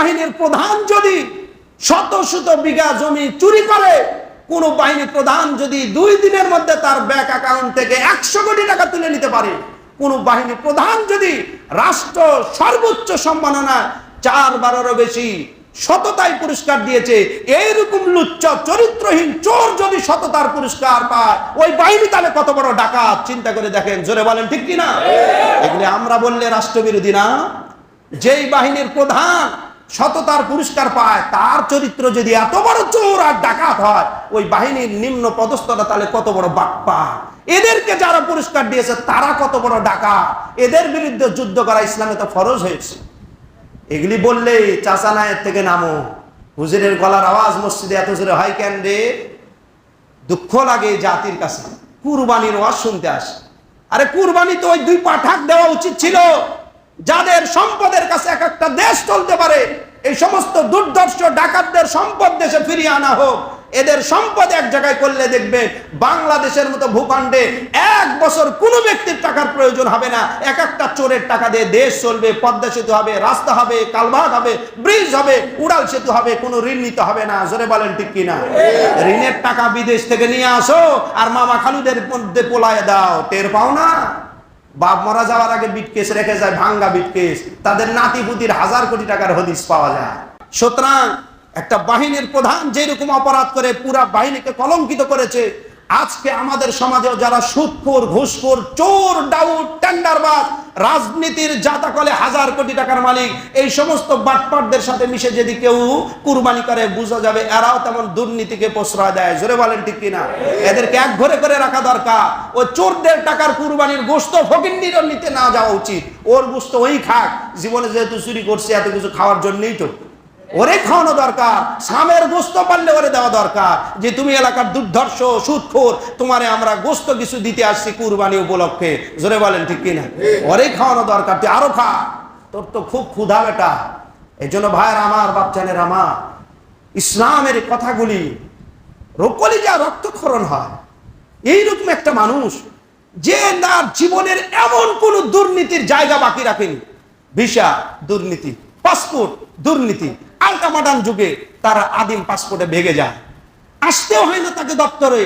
বাহিনীর প্রধান যদি শত শত বিঘা জমি চুরি করে, কোন বাহিনী প্রধান যদি দুই দিনের মধ্যে তার ব্যাংক অ্যাকাউন্ট থেকে একশো কোটি টাকা তুলে নিতে পারে, কোন বাহিনী প্রধান যদি রাষ্ট্র সর্বোচ্চ সম্মাননা চার বারেরও বেশি সততায় পুরস্কার দিয়েছে, এইরকম লুচ্চ, চরিত্রহীন চোর যদি সততার পুরস্কার পায়, ওই বাহিনী তাহলে কত বড় ডাকাত? চিন্তা করে দেখেন, জোরে বলেন, ঠিক কিনা? এগুলি আমরা বললে রাষ্ট্রবিরোধী না। যেই বাহিনীর প্রধান সততার পুরস্কার পায়, তার চরিত্র যদি এত বড় চোর আর ডাকাত হয়, ওই বাহিনীর নিম্ন পদস্থটা তাহলে কত বড় বাপ্পা। এদেরকে যারা পুরস্কার দিয়েছে, তারা কত বড় ডাকাত। এদের বিরুদ্ধে যুদ্ধ করা ইসলামে তো ফরজ হয়েছে। এগুলি বললে চাচা নায়ের থেকে নামো। হুজুরের গলার আওয়াজ মসজিদে এত জোরে হয় কেন রে? দুঃখ লাগে জাতির কাছে। কুরবানির ওয়াজ শুনতে আসে। আরে কুরবানি তো ওই দুই পাঠাক দেওয়া উচিত ছিল। যাদের সম্পদের কাছে এক একটা দেশ চলতে পারে, এই সমস্ত দুর্দর্শ ডাকাতদের সম্পদ দেশে ফিরিয়ে আনা হোক। এদের সম্পদ এক জায়গায় করলে দেখবে বাংলাদেশের মতো ভূখণ্ডে এক বছর কোনো ব্যক্তির টাকার প্রয়োজন হবে না। এক একটা চোরের টাকা দিয়ে দেশ চলবে, পদ্মা সেতু হবে, রাস্তা হবে কালভার্ট হবে, ব্রিজ হবে, উড়াল সেতু হবে, কোনো ঋণ নিতে হবে না। জোরে বলেন ঠিক কিনা? ঋণের টাকা বিদেশ থেকে নিয়ে আসো, আর মামা খালুদের মধ্যে পোলায় দাও। টের পাও না? বাপ মারা যাওয়ার আগে বিটকেস রেখে যায়, ভাঙ্গা বিটকেস তাদের নাতিপুতির হাজার কোটি টাকার হদিস পাওয়া যায়। সুতরাং একটা বাহিনীর প্রধান যেরকম অপরাধ করে, পুরা বাহিনীকে কলঙ্কিত করেছে আজকে আমাদের সমাজেও যারা সুদখোর ঘুষপুর চোর, ডাউট, টেন্ডারবাজ, রাজনীতির জাতাকলে হাজার কোটি টাকার মালিক, এই সমস্ত বাটপাটদের সাথে মিশে যদি কেউ কুরবানি করে, বোঝা যাবে এরাও তেমন দুর্নীতিকে প্রশ্রয় দেয়। জোরে বলেন ঠিক কিনা? এদেরকে এক ঘরে করে রাখা দরকার। ও চোরদের টাকার কুরবানির গোস্ত ফকিন্দির নিতে না যাওয়া উচিত। ওর গোস্ত ওই খাক। জীবনে যেহেতু চুরি করছে, এত কিছু খাওয়ার জন্যই তো। ওরে খাওয়ানো দরকার সামের গোস্ত পারলে ওরে দেওয়া দরকার। যে তুমি এলাকার দুর্ধর্ষ, সুদখোর, তোমারে আমরা গোস্ত কিছু দিতে আসছি কুরবানি উপলক্ষে। জোরে বলেন ঠিক কিনা? ওরে খাওয়ানো দরকার, তুই আরও খা। তোর তো খুব ক্ষুধা বেটা। এই জন্য ভাইয়ের আমার বাপচানের আমার, ইসলামের কথাগুলি রকলি যা রক্তক্ষরণ হয়। এইরকম একটা মানুষ, যে তার জীবনের এমন কোন দুর্নীতির জায়গা বাকি রাখেনি। ভিসা, দুর্নীতি, পাসপোর্ট, দুর্নীতি। আলকামাডান যুগে তারা আদিম পাসপোর্টে ভেগে যায়। আসতেও হয় না তাকে দপ্তরে।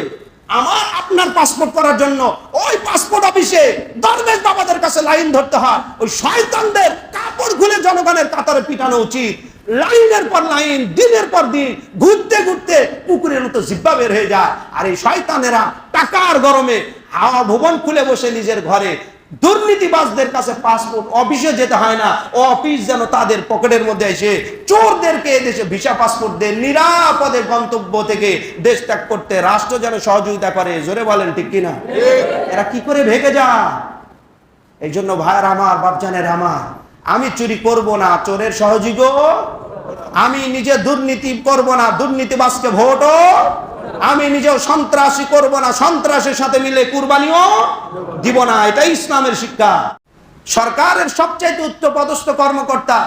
আমার, আপনার পাসপোর্ট করার জন্য ওই পাসপোর্ট অফিসে দরবেশ বাবাদের কাছে লাইন ধরতে হয়। ওই শয়তানদের কাপড় খুলে জনগণের কাতারে পিটানো উচিত। লাইনের পর লাইন, দিনের পর দিন, ঘুরতে ঘুরতে পুকুরের মতো জিব্বা বের হয়ে যায়। আর এই শয়তানেরা টাকার গরমে হাওয়া ভুবন খুলে বসে নিজের ঘরে দুর্নীতিবাজদের কাছে পাসপোর্ট, অফিসে যেতে হয় না। অফিস যেন তাদের পকেটের মধ্যে এসে চোরদেরকে এদেশে ভিসা পাসপোর্ট নিরাপদে গন্তব্য থেকে দেশ ত্যাগ করতে রাষ্ট্র যেন সহযোগিতা করে। জোরে বলেন, ঠিক কিনা? এরা কি করে ভেগে যায়? এই জন্য ভাইয়ের আমার, বাপজানের আমার, আমি চুরি করব না, চোরের সহযোগ আমি নিজে দুর্নীতি করব না, দুর্নীতিবাজকে ভোটও আমি নিজেও সন্ত্রাসী করব না সন্ত্রাসের সাথে মিলে কুরবানিও দিব না এটাই ইসলামের শিক্ষা। সরকারের সবচাইতে উচ্চ পদস্থ কর্মকর্তা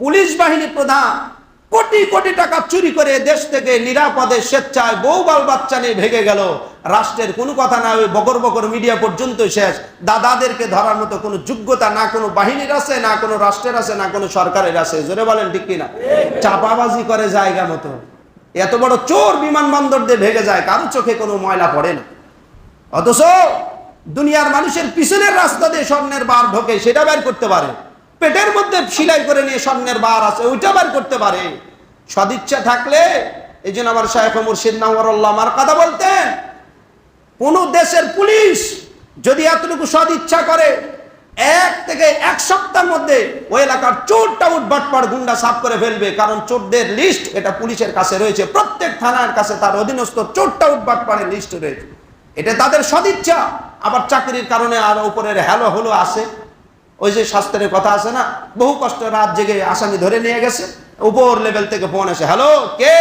পুলিশ বাহিনী প্রধান কোটি কোটি টাকা চুরি করে দেশ থেকে নিরাপদে স্বেচ্ছায় বউ বাল বাচ্চা নিয়ে ভেগে গেল। রাষ্ট্রের কোনো কথা না ওই বকর বকর মিডিয়া পর্যন্ত শেষ। দাদাদেরকে ধরার মতো কোনো যোগ্যতা না কোনো বাহিনীর আছে না কোনো রাষ্ট্রের আছে না কোনো সরকারের আছে। জোরে বলেন ঠিক কিনা? চাপাবাজি করে জায়গা মতো। এত বড় চোর বিমানবন্দর দিয়ে ভেগে যায়, কারও চোখে কোনো ময়লা পড়ে না। অথচ দুনিয়ার মানুষের পিছনের রাস্তা দিয়ে স্বর্ণের বার ঢোকে, সেটা বের করতে পারে। পেটের মধ্যে সিলাই করে নিয়ে স্বর্ণের বার আছে, ওইটা বের করতে পারে। সদিচ্ছা থাকলে, এই জন্য আমার শাহেখ মুর্শিদ নামরুল্লাহ আমার কথা বলতেন, কোন দেশের পুলিশ যদি এতটুকু সদিচ্ছা করে এক থেকে এক সপ্তাহের মধ্যে ওই এলাকার চোর টাউট বাটপার গুন্ডা সাফ করে ফেলবে, কারণ চোরদের লিস্ট এটা পুলিশের কাছে রয়েছে। প্রত্যেক থানার কাছে তার অধীনস্থ চোর টাউট বাটপারের লিস্ট রয়েছে। এটা তাদের সদিচ্ছা, আবার চাকরির কারণে আর উপরের হ্যালো হলো আসে ওই যে শাস্ত্রের কথা আছে না, বহু কষ্ট রাত জেগে আসামি ধরে নিয়ে গেছে, উপর লেভেল থেকে ফোন আসে, হ্যালো, কে?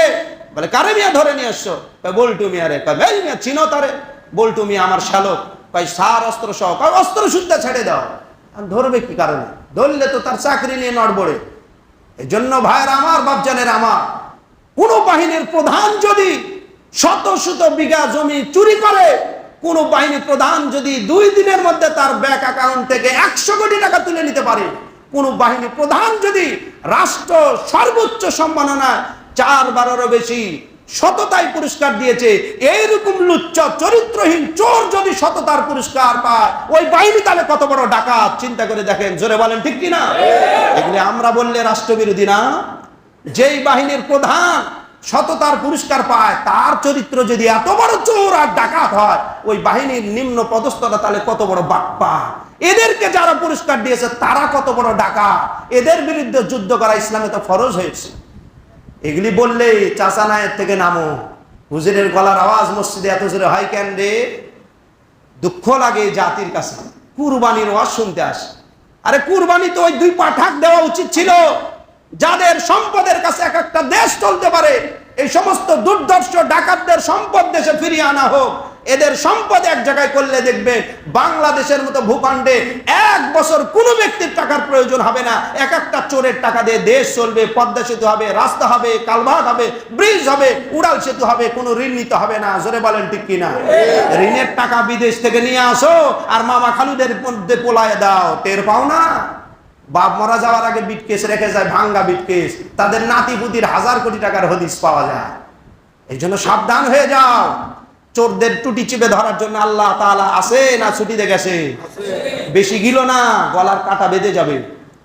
বলে, কারে মিয়া ধরে নিয়ে কয়, বল্টু মিয়া রে। মিয়া চিনো তারে? বল্টু মিয়া, আমার শালক কয় সার অস্ত্র সহ কয়, অস্ত্র শুদ্ধা ছেড়ে দাও। ধরবে কি কারণে? ধরলে তো তার চাকরি নিয়ে নড়বড়ে। এই জন্য ভাইয়ের আমার, বাপজানের আমার, কোন বাহিনীর প্রধান যদি শত শত বিঘা জমি চুরি করে, কোন বাহিনী প্রধান যদি দুই দিনের মধ্যে তার ব্যাংক অ্যাকাউন্ট থেকে একশো কোটি টাকা তুলে নিতে পারে, কোন বাহিনী প্রধান যদি রাষ্ট্র সর্বোচ্চ সম্মাননা চার বারেরও বেশি সততায় পুরস্কার দিয়েছে। এইরকম লুচ্চ, চরিত্রহীন চোর যদি সততার পুরস্কার পায়, ওই বাহিনী তাহলে কত বড় ডাকাত? চিন্তা করে দেখেন, জোরে বলেন, ঠিক কিনা? এগুলি আমরা বললে রাষ্ট্রবিরোধী না। যেই বাহিনীর প্রধান সততার পুরস্কার পায়, তার চরিত্র যদি এত বড় চোর আর ডাকাত হয়, ওই বাহিনীর নিম্ন পদস্থটা তাহলে কত বড় বাপ্পা? এদেরকে যারা পুরস্কার দিয়েছে, তারা কত বড় ডাকাত? এদের বিরুদ্ধে যুদ্ধ করা ইসলামে তো ফরজ হয়েছে। এগুলি বললেই চাচা নায়ের থেকে নামো। হুজুরের গলার আওয়াজ মসজিদে এত জোরে হয় কেন রে? দুঃখ লাগে জাতির কাছে। কুরবানির ওয়াজ শুনতে আসে। আরে কুরবানি তো ওই দুই পাঠাক দেওয়া উচিত ছিল। যাদের সম্পদের কাছে এক একটা দেশ চলতে পারে, এই সমস্ত দুর্দর্শ ডাকাতদের সম্পদ দেশে ফিরিয়ে আনা হোক। এদের সম্পদ এক জায়গায় করলে দেখবে বাংলাদেশের মতো ভূখণ্ডে এক বছর কোনো ব্যক্তির টাকার প্রয়োজন হবে না। এক একটা চোরের টাকা দিয়ে দেশ চলবে, পদ্মা সেতু হবে, রাস্তা হবে কালভার্ট হবে, ব্রিজ হবে, উড়াল সেতু হবে, কোনো ঋণ নিতে হবে না। জোরে বলেন ঠিক কিনা? ঋণের টাকা বিদেশ থেকে নিয়ে আসো আর মামা খালুদের মধ্যে পোলায় দাও। টের পাও না? বাপ মারা যাওয়ার আগে বিটকেস রেখে যায়, ভাঙ্গা বিটকেস তাদের নাতি পুতির হাজার কোটি টাকার হদিস পাওয়া যায়। এই জন্য সাবধান হয়ে যাও। চোরদের টুটি চিপে ধরার জন্য আল্লাহ তাআলা আছে না ছুটিতে গেছে? বেশি গিলো না গলার কাটা বেঁধে যাবে।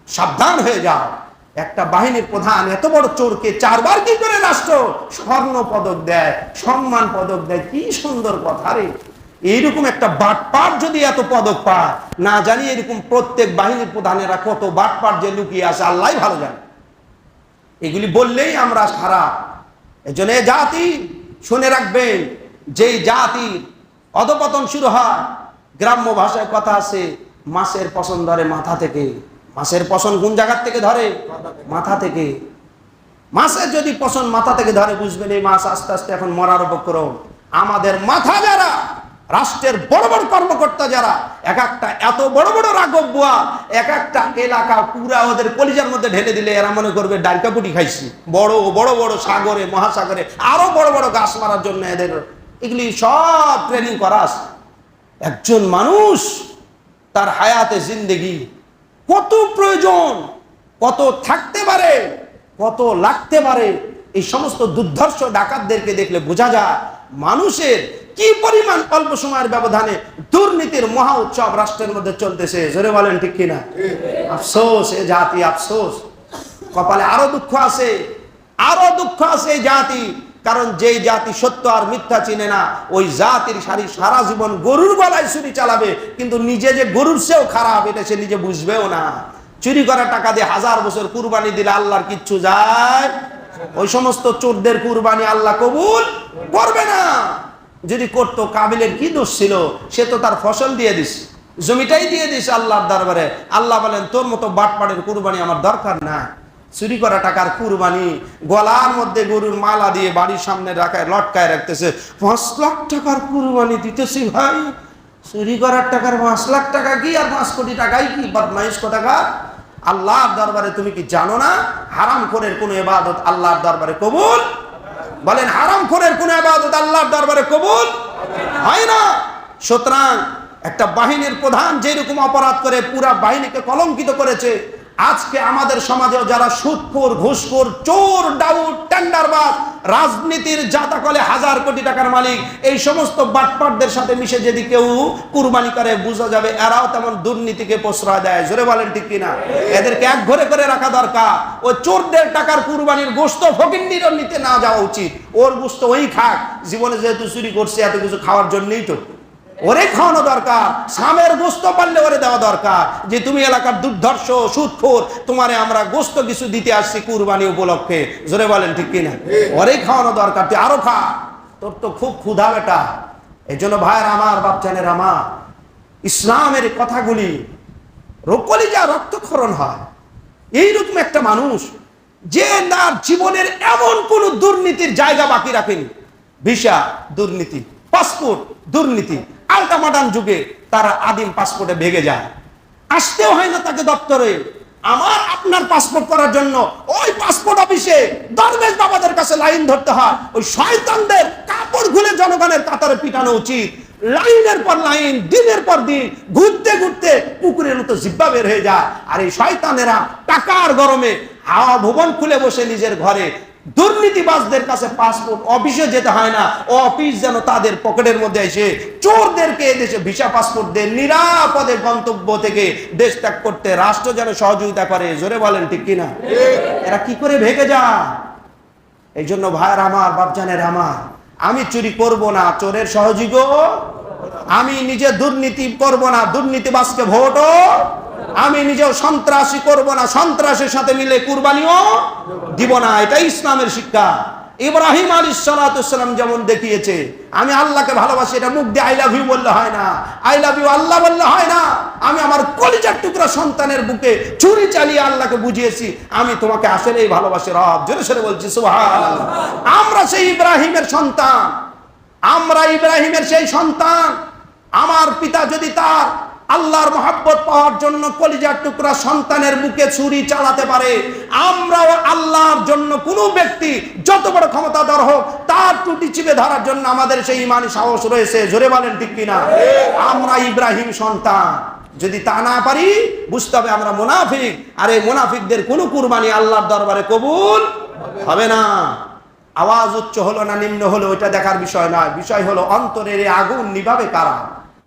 সাবধান হয়ে যাও। একটা বাহিনীর প্রধান এত বড় চোরকে চারবার কি করে রাষ্ট্র স্বর্ণ পদক দেয় সম্মান পদক দেয়? কি সুন্দর কথা রে। এইরকম একটা বাটপাট যদি এত পদক পায় না জানি এরকম প্রত্যেক বাহিনীর প্রধানেরা কত বাটপাট যে লুকিয়ে আছে আল্লাহ ভালো জানে। এগুলি বললেই আমরা খারাপ এজন্য জাতি শুনে রাখবেন যেই জাতির অধপতন শুরু হয়, গ্রাম্য ভাষায় কথা আছে মাছের পছন ধরে মাথা থেকে। মাছের পছন কোন জায়গার থেকে ধরে? মাথা থেকে। মাছের যদি পছন মাথা থেকে ধরে, বুঝবেন এই মাছ আস্তে আস্তে এখন মরার উপক্রম। আমাদের মাথা যারা, রাষ্ট্রের বড় বড় কর্মকর্তা যারা, এক একটা এত বড় বড় রাঘব বুয়া, এক একটা এলাকা পুরা ওদের কলিজার মধ্যে ঢেলে দিলে এরা মনে করবে ডালকাপুটি খাইছি। বড় বড় বড় সাগরে, মহাসাগরে আরও বড় বড় গাছ মারার জন্য এদের এগুলি সব ট্রেনিং করা একজন মানুষ তার হায়াতে জিন্দেগি কত প্রয়োজন, কত থাকতে পারে, কত লাগতে পারে, এই সমস্ত দুর্ধর্ষ ডাকাতদেরকে দেখলে বোঝা যায় মানুষের কি পরিমাণ অল্প সময়ের ব্যবধানে দুর্নীতির মহা উৎসব রাষ্ট্রের মধ্যে চলতেছে। জোরে বলেন ঠিক কিনা? আফসোস, এ জাতি আফসোস। কপালে আরও দুঃখ আছে, আরও দুঃখ আছে জাতি। কারণ যেই জাতি সত্য আর মিথ্যা চিনে না, ওই জাতির সারি সারা জীবন গরুর গলায় চুরি চালাবে, কিন্তু নিজে যে গরুর চেয়েও খারাপ, এটা সে নিজে বুঝবেও না। চুরি করা টাকা দিয়ে হাজার বছর কুরবানি দিলে আল্লাহর কিচ্ছু যায়? ওই সমস্ত চোরদের কুরবানি আল্লাহ কবুল করবে না। যদি করতো, কাবিলের কি দোষ ছিল? সে তো তার ফসল দিয়ে দিস, জমিটাই দিয়ে দিস আল্লাহর দরবারে। আল্লাহ বলেন, তোর মতো বাটপাড়ের কুরবানি আমার দরকার না চুরি করা টাকার কুরবানি, গলার মধ্যে গরুর মালা দিয়ে বাড়ির সামনে রাখায়, লটকায় রাখতেছে। পাঁচ লাখ টাকার কুরবানি দিতেছি ভাই। চুরি করার টাকার পাঁচ লাখ টাকা কি আর পাঁচ কোটি টাকাই কি? বদমাইশ টাকা আল্লাহর দরবারে তুমি কি জানো না? হারাম খোরের কোনো এবাদত আল্লাহর দরবারে কবুল? বলেন, হারাম খোরের কোনো এবাদত আল্লাহর দরবারে কবুল? হয় না? সুতরাং একটা বাহিনীর প্রধান যেরকম অপরাধ করে, পুরা বাহিনীকে কলঙ্কিত করেছে আজকে আমাদের সমাজেও যারা সুদখোর ঘুষখোর, চোর, ডাউট, টেন্ডারবাজ, রাজনীতির জাতাকলে হাজার কোটি টাকার মালিক, এই সমস্ত বাটপাটদের সাথে মিশে যদি কেউ কুরবানি করে, বোঝা যাবে এরাও তেমন দুর্নীতিকে প্রশ্রয় দেয়। জোরে বলেন ঠিক কিনা? এদেরকে এক ঘরে করে রাখা দরকার। ও চোরদের টাকার কুরবানির গোস্ত ফকিন্দির নিতে না যাওয়া উচিত। ওর গোস্ত ওই খাক। জীবনে যেহেতু চুরি করছে, এত কিছু খাওয়ার জন্যই তো। ওরে খাওয়ানো দরকার সামের গোস্ত পারলে ওরে দেওয়া দরকার। যে তুমি এলাকার দুর্ধর্ষ, সুদখোর, তোমারে আমরা গোস্ত কিছু দিতে আসছি কুরবানি উপলক্ষে। জোরে বলেন, ঠিক কিনা? ওরে খাওয়ানো দরকার, তুই আরও খা। তোর তো খুব ক্ষুধা বেটা এই জন্য ভাইয়ের আমার বাপচানের আমার, ইসলামের কথাগুলি রকলিজা রক্তক্ষরণ হয়। এইরকম একটা মানুষ, যে তার জীবনের এমন কোন দুর্নীতির জায়গা বাকি রাখেনি। ভিসা, দুর্নীতি, পাসপোর্ট, দুর্নীতি। আলটামাটান যুগে তারা আদিম পাসপোর্টে ভেগে যায়। আসতেও হয় না তাকে দপ্তরে। আমার আপনার পাসপোর্ট করার জন্য ওই পাসপোর্ট অফিসে দরবেশ বাবাদের কাছে লাইন ধরতে হয়। ওই শয়তানদের কাপড় খুলে জনগণের কাতারে পিটানো উচিত। লাইনের পর লাইন, দিনের পর দিন, ঘুরতে ঘুরতে পুকুরের মতো জিব্বা বের হয়ে যায়। আর এই শয়তানেরা টাকার গরমে হাওয়া ভুবন খুলে বসে নিজের ঘরে দুর্নীতিবাজদের কাছে পাসপোর্ট, অফিসে যেতে হয় না। অফিস যেন তাদের পকেটের মধ্যে এসে চোরদেরকে দেশে ভিসা পাসপোর্ট দেন নিরাপদে গন্তব্য থেকে দেশ ত্যাগ করতে রাষ্ট্র যেন সহযোগিতা করে। জোরে বলেন, ঠিক কিনা? এরা কি করে ভেগে যায়? এই জন্য ভাইয়ের আমার, বাপজানের আমার, আমি চুরি করব না, চোরের সহযোগ আমি নিজে দুর্নীতি করব না দুর্নীতিবাসকে ভোটও আমি নিজেও সন্ত্রাসী করব না, সন্ত্রাসের সাথে মিলে কুরবানিও দিব না এটা ইসলামের শিক্ষা। ইব্রাহিম আলী সালাতাম যেমন দেখিয়েছে, আমি আল্লাহকে ভালোবাসি, এটা মুখ দিয়ে আই লাভ ইউ বললে হয় না। আই লাভ ইউ আল্লাহ বললে হয় না। আমি আমার কলিজার টুকরা সন্তানের বুকে ছুরি চালিয়ে আল্লাহকে বুঝিয়েছি, আমি তোমাকে আসলেই ভালোবাসি রব। জোরে সরে বলছি আমরা সেই ইব্রাহিমের সন্তান, আমরা ইব্রাহিমের সেই সন্তান। আমার পিতা যদি তার আল্লাহর মহাব্বত পাওয়ার জন্য কলিজার টুকরা সন্তানের বুকে ছুরি চালাতে পারে। আমরাও আল্লাহর জন্য কোনো ব্যক্তি যত বড় ক্ষমতাধর হোক, তার টুটি চিপে ধরার জন্য আমাদের সেই ইমানি সাহস রয়েছে। জোরে বলেন ঠিক কিনা? আমরা ইব্রাহিম সন্তান। যদি তা না পারি, বুঝতে হবে আমরা মোনাফিক। আর এই মোনাফিকদের কোনো কুরবানি আল্লাহর দরবারে কবুল হবে না। আওয়াজ উচ্চ হলো না, নিম্ন হলো, ওইটা দেখার বিষয় নয়। বিষয় হলো অন্তরের আগুন নিভাবে কারা?